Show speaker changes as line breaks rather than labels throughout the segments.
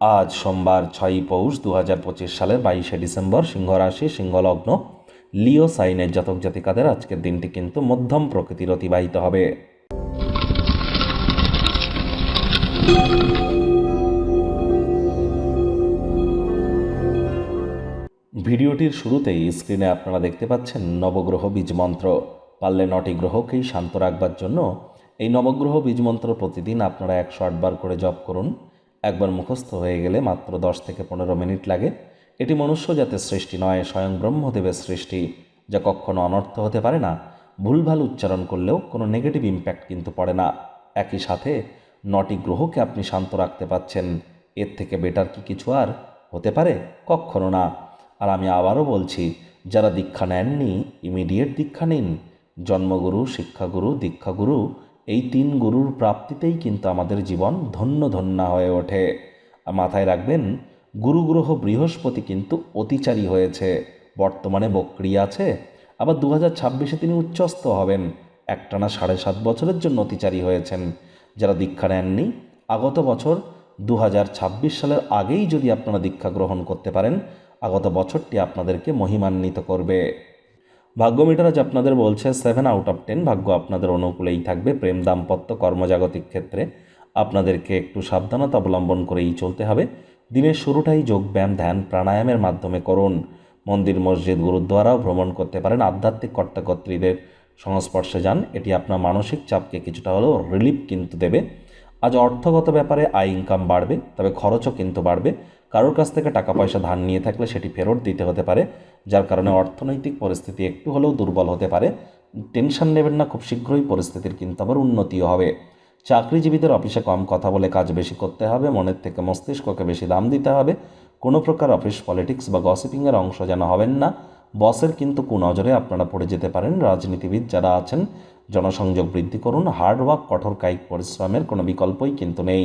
আজ সোমবার ছয়ই পৌষ দু হাজার পঁচিশ সালের বাইশে ডিসেম্বর সিংহ রাশি সিংহলগ্ন, লিও সাইনের জাতক জাতিকাদের আজকের দিনটি কিন্তু মধ্যম প্রকৃতির অতিবাহিত হবে। ভিডিওটির শুরুতেই স্ক্রিনে আপনারা দেখতে পাচ্ছেন নবগ্রহ বীজ মন্ত্র পারলে নটি গ্রহকেই শান্ত রাখবার জন্য এই নবগ্রহ বীজ মন্ত্র প্রতিদিন আপনারা একশো আটবার করে জপ করুন। একবার মুখস্থ হয়ে গেলে মাত্র দশ থেকে পনেরো মিনিট লাগে। এটি মনুষ্য জাতের সৃষ্টি নয়, স্বয়ং ব্রহ্মদেবের সৃষ্টি, যা কখনো অনর্থ হতে পারে না। ভুলভাল উচ্চারণ করলেও কোনো নেগেটিভ ইম্প্যাক্ট কিন্তু পড়ে না। একই সাথে, নটি গ্রহকে আপনি শান্ত রাখতে পাচ্ছেন। এর থেকে বেটার কি কিছু আর হতে পারে? কখনো না। আর আমি আবারও বলছি, যারা দীক্ষা নেননি ইমিডিয়েট দীক্ষা নিন। জন্মগুরু, শিক্ষাগুরু, দীক্ষাগুরু এই তিন গুরুর প্রাপ্তিতেই কিন্তু আমাদের জীবন ধন্য ধন্য হয়ে ওঠে। মাথায় রাখবেন, গুরুগ্রহ বৃহস্পতি কিন্তু অতিচারী হয়েছে। বর্তমানে বক্রি আছে, আবার দু হাজার ছাব্বিশে তিনি উচ্চস্থ হবেন। একটানা সাড়ে সাত বছরের জন্য অতিচারী হয়েছেন। যারা দীক্ষা নেননি, আগত বছর দু হাজার ছাব্বিশ সালের আগেই যদি আপনারা দীক্ষা গ্রহণ করতে পারেন, আগত বছরটি আপনাদেরকে মহিমান্বিত করবে। ভাগ্য মিটার আজ আপনাদের বলছে সেভেন আউট অফ টেন ভাগ্য আপনাদের অনুকূলেই থাকবে। প্রেম দাম্পত্য কর্মজাগতিক ক্ষেত্রে আপনাদেরকে একটু সাবধানতা অবলম্বন করেই চলতে হবে। দিনের শুরুটাই যোগব্যায়াম ধ্যান, প্রাণায়ামের মাধ্যমে করুন। মন্দির, মসজিদ, গুরুদ্বারাও ভ্রমণ করতে পারেন। আধ্যাত্মিক কর্তাকর্ত্রীদের সংস্পর্শে যান। এটি আপনার মানসিক চাপকে কিছুটা হলেও রিলিফ কিন্তু দেবে। আজ অর্থগত ব্যাপারে আয় ইনকাম বাড়বে, তবে খরচও কিন্তু বাড়বে। কারোর কাছ থেকে টাকা পয়সা ধার নিয়ে থাকলে সেটি ফেরত দিতে হতে পারে, যার কারণে অর্থনৈতিক পরিস্থিতি একটু হলেও দুর্বল হতে পারে। টেনশন নেবেন না, খুব শীঘ্রই পরিস্থিতির কিন্তু আবার উন্নতিও হবে। চাকরিজীবীদের অফিসে কম কথা বলে কাজ বেশি করতে হবে, মনের থেকে মস্তিষ্ককে বেশি দাম দিতে হবে। কোনো প্রকার অফিস পলিটিক্স বা গসিপিংয়ের অংশ যেন হবেন না। বসের কিন্তু কুনজরে আপনারা পড়ে যেতে পারেন। রাজনীতিবিদ যারা আছেন, জনসংযোগ বৃদ্ধি করুন। হার্ডওয়ার্ক কঠোর কায়িক পরিশ্রমের কোনো বিকল্পই কিন্তু নেই।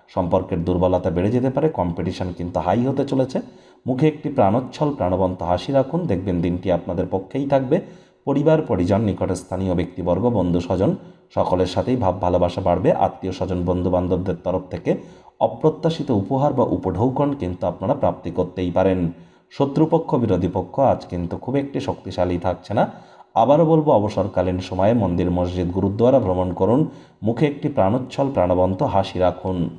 সম্পর্কের দুর্বলতা বেড়ে যেতে পারে কম্পিটিশন কিন্তু হাই হতে চলেছে। মুখে একটি প্রাণোচ্ছল প্রাণবন্ত হাসি রাখুন, দেখবেন দিনটি আপনাদের পক্ষেই থাকবে। পরিবার, পরিজন, নিকটে স্থানীয় ব্যক্তিবর্গ, বন্ধু স্বজন, সকলের সাথেই ভাব ভালোবাসা বাড়বে। আত্মীয় স্বজন বন্ধু বান্ধবদের তরফ থেকে অপ্রত্যাশিত উপহার বা উপঢৌকন কিন্তু আপনারা প্রাপ্তি করতেই পারেন। শত্রুপক্ষ, বিরোধী পক্ষ, আজ কিন্তু খুব একটি শক্তিশালী থাকছে না। আবারও বলব, অবসরকালীন সময়ে মন্দির, মসজিদ, গুরুদ্বারা ভ্রমণ করুন। মুখে একটি প্রাণোচ্ছল, প্রাণবন্ত হাসি রাখুন।